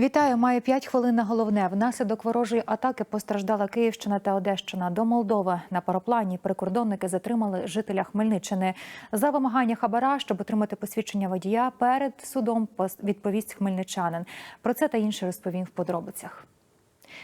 Вітаю, маю 5 хвилин на головне. Внаслідок ворожої атаки постраждала Київщина та Одещина. До Молдови на пароплані прикордонники затримали жителя Хмельниччини. За вимагання хабара, щоб отримати посвідчення водія, перед судом відповість хмельничанин. Про це та інше розповім в подробицях.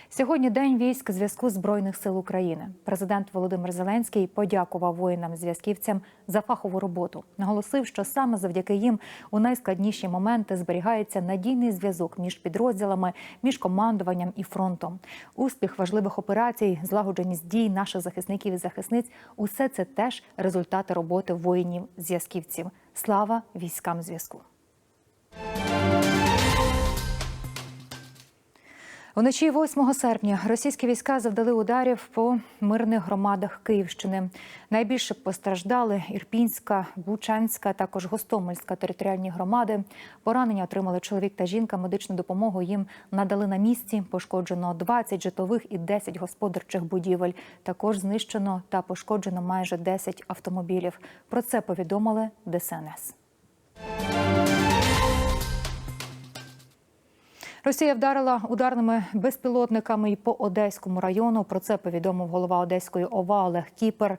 Сьогодні день військ зв'язку збройних сил України. Президент Володимир Зеленський подякував воїнам-зв'язківцям за фахову роботу. Наголосив, що саме завдяки їм у найскладніші моменти зберігається надійний зв'язок між підрозділами, між командуванням і фронтом. Успіх важливих операцій, злагодженість дій наших захисників і захисниць усе це теж результати роботи воїнів-зв'язківців. Слава військам зв'язку. Вночі 8 серпня російські війська завдали ударів по мирних громадах Київщини. Найбільше постраждали Ірпінська, Бучанська, також Гостомельська територіальні громади. Поранення отримали чоловік та жінка. Медичну допомогу їм надали на місці. Пошкоджено 20 житлових і 10 господарчих будівель. Також знищено та пошкоджено майже 10 автомобілів. Про це повідомили ДСНС. Росія вдарила ударними безпілотниками і по Одеському району. Про це повідомив голова Одеської ОВА Олег Кіпер.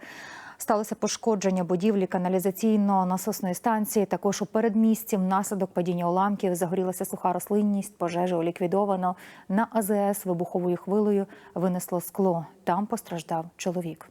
Сталося пошкодження будівлі каналізаційно-насосної станції. Також у передмісті внаслідок падіння уламків загорілася суха рослинність, пожежу ліквідовано. На АЗС вибуховою хвилею винесло скло. Там постраждав чоловік.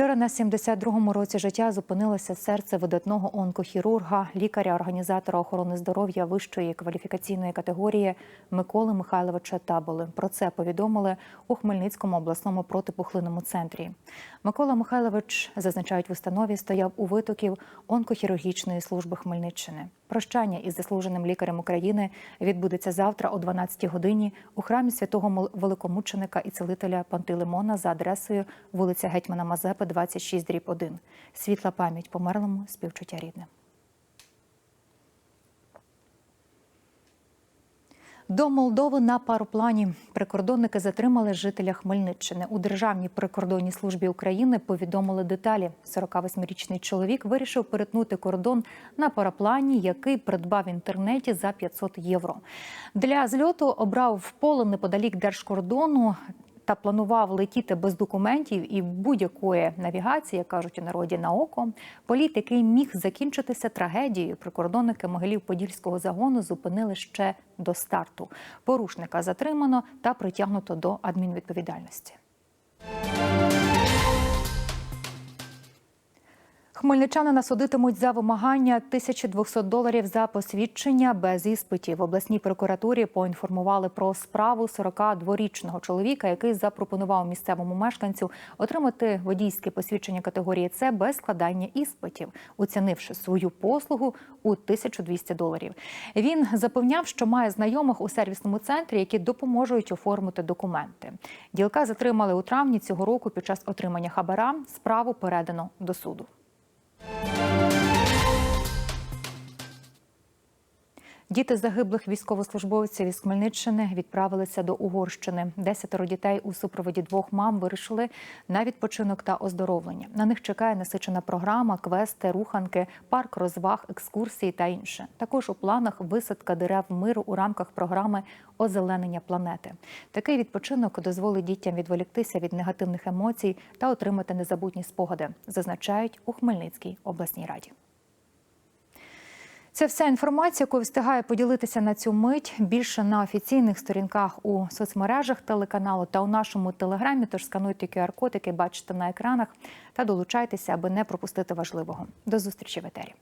Вчора на 72-му році життя зупинилося серце видатного онкохірурга, лікаря-організатора охорони здоров'я вищої кваліфікаційної категорії Миколи Михайловича Таболи. Про це повідомили у Хмельницькому обласному протипухлинному центрі. Микола Михайлович, зазначають в установі, стояв у витоків онкохірургічної служби Хмельниччини. Прощання із заслуженим лікарем України відбудеться завтра о 12-й годині у храмі святого великомученика і целителя Пантелеймона за адресою вулиця Гетьмана Мазепи, 26, дріб 1. Світла пам'ять померлому, співчуття рідним. До Молдови на пароплані прикордонники затримали жителя Хмельниччини. У Державній прикордонній службі України повідомили деталі. 48-річний чоловік вирішив перетнути кордон на параплані, який придбав в інтернеті за 500 євро. Для зльоту обрав в поле неподалік держкордону. Та планував летіти без документів і будь-якої навігації, як кажуть у народі на око. Політ, який міг закінчитися трагедією. Прикордонники Могилів-Подільського загону зупинили ще до старту. Порушника затримано та притягнуто до адмінвідповідальності. Хмельничанина судитимуть за вимагання 1200 доларів за посвідчення без іспитів. В обласній прокуратурі поінформували про справу 42-річного чоловіка, який запропонував місцевому мешканцю отримати водійське посвідчення категорії С без складання іспитів, оцінивши свою послугу у 1200 доларів. Він запевняв, що має знайомих у сервісному центрі, які допоможуть оформити документи. Ділка затримали у травні цього року під час отримання хабара. Справу передано до суду. Діти загиблих військовослужбовців із Хмельниччини відправилися до Угорщини. Десятеро дітей у супроводі двох мам вирішили на відпочинок та оздоровлення. На них чекає насичена програма, квести, руханки, парк розваг, екскурсії та інше. Також у планах висадка дерев миру у рамках програми озеленення планети. Такий відпочинок дозволить дітям відволіктися від негативних емоцій та отримати незабутні спогади, зазначають у Хмельницькій обласній раді. Це вся інформація, яку встигає поділитися на цю мить. Більше на офіційних сторінках у соцмережах телеканалу та у нашому телеграмі. Тож скануйте QR-код, який бачите на екранах, та долучайтеся, аби не пропустити важливого. До зустрічі в етері.